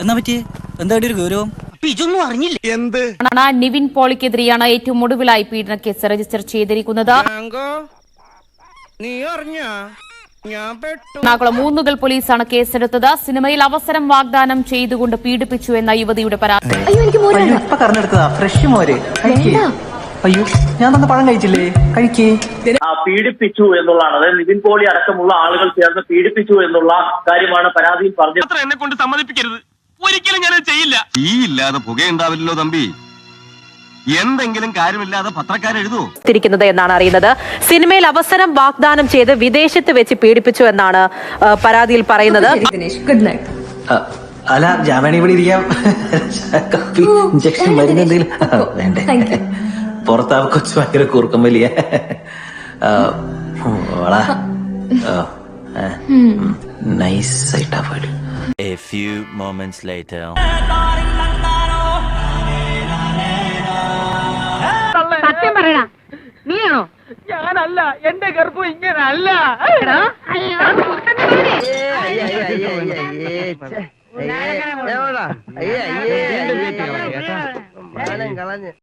എന്നാ പറ്റി എന്താ ഒരു ഗൗരവം? ഇതൊന്നും അറിഞ്ഞില്ല. എന്ത്? നിവിൻ പോളിക്കെതിരെയാണ് ഏറ്റവും ഒടുവിലായി പീഡന കേസ് രജിസ്റ്റർ ചെയ്തിരിക്കുന്നത്. നീ അറിഞ്ഞ? ഞാൻ പെട്ടു. എറണാകുളം മൂന്നുകൾ പോലീസാണ് കേസെടുത്തത്. സിനിമയിൽ അവസരം വാഗ്ദാനം ചെയ്തുകൊണ്ട് പീഡിപ്പിച്ചു എന്ന യുവതിയുടെ പരാതി. അയ്യോ ഞാൻ തന്നെ പഴം കഴിച്ചില്ലേ? കഴിക്കേ. ആ, പീഡിപ്പിച്ചു എന്നുള്ളതാണ്. അതായത് നിവിൻ പോളി അടക്കമുള്ള ആളുകൾ ചേർന്ന് പീഡിപ്പിച്ചു എന്നുള്ള കാര്യമാണ് പരാതിയിൽ പറഞ്ഞത്. എന്നെ കൊണ്ട് സമ്മതിപ്പിക്കരുത്. ഒരിക്കലും ഞാനത് ചെയ്യില്ല. തീ ഇല്ലാതെ പുകയുണ്ടാവില്ലല്ലോ തമ്പി. എന്തെങ്കിലും കാര്യമില്ലാതെ പത്രക്കാരെഴുതൂ തിരിക്കുന്നത് എന്നാണ് അറിയുന്നത്. സിനിമയിൽ അവസരം വാഗ്ദാനം ചെയ്ത് വിദേശത്ത് വെച്ച് പീഡിപ്പിച്ചു എന്നാണ് ആ, പരാതിയിൽ പറയുന്നത്. ഗുഡ് നൈറ്റ് അല്ല ജാമണി ഇവിടെ ഇരിക്കാം. കാപ്പി ഇഞ്ചക്ഷൻ മരുന്ന് എന്തെങ്കിലും? ആ, വേണ്ടേ. Thank you. പുറത്താ കൊച്ചു ഭയങ്കര കൂർക്കം വലിയ. നൈസ് ആയിട്ടാ പോയിട്ട് A few moments later. സത്യം പറയണ നീയാണോ ഞാനല്ല എന്റെ ഗർഭം ഇങ്ങനെ അല്ല